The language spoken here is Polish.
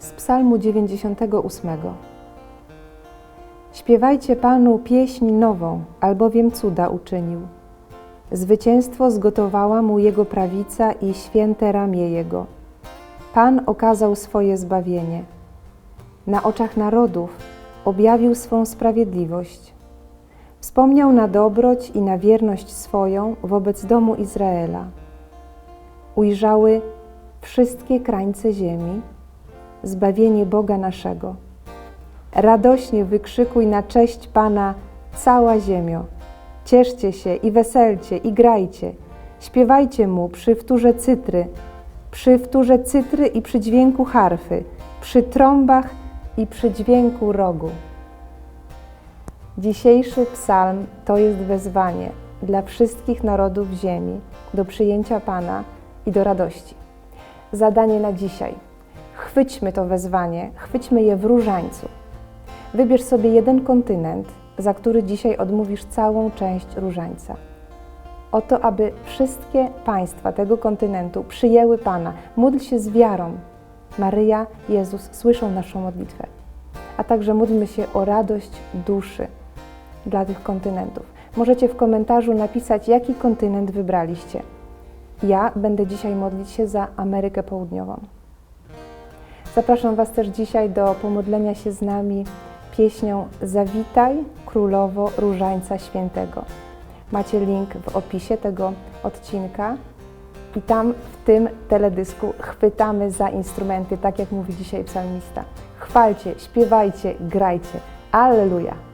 Psalmu 98. Śpiewajcie Panu pieśń nową, albowiem cuda uczynił. Zwycięstwo zgotowała mu Jego prawica i święte ramię Jego. Pan okazał swoje zbawienie. Na oczach narodów objawił swą sprawiedliwość. Wspomniał na dobroć i na wierność swoją wobec domu Izraela. Ujrzały wszystkie krańce ziemi, zbawienie Boga naszego. Radośnie wykrzykuj na cześć Pana cała ziemio. Cieszcie się i weselcie i grajcie. Śpiewajcie Mu przy wtórze cytry, przy wtórze cytry i przy dźwięku harfy, przy trąbach i przy dźwięku rogu. Dzisiejszy psalm to jest wezwanie dla wszystkich narodów ziemi do przyjęcia Pana i do radości. Zadanie na dzisiaj. Chwyćmy to wezwanie, chwyćmy je w różańcu. Wybierz sobie jeden kontynent, za który dzisiaj odmówisz całą część różańca. Oto, aby wszystkie państwa tego kontynentu przyjęły Pana. Módl się z wiarą. Maryja, Jezus słyszą naszą modlitwę. A także módlmy się o radość duszy dla tych kontynentów. Możecie w komentarzu napisać, jaki kontynent wybraliście. Ja będę dzisiaj modlić się za Amerykę Południową. Zapraszam Was też dzisiaj do pomodlenia się z nami pieśnią Zawitaj Królowo Różańca Świętego. Macie link w opisie tego odcinka i tam w tym teledysku chwytamy za instrumenty, tak jak mówi dzisiaj psalmista. Chwalcie, śpiewajcie, grajcie. Alleluja!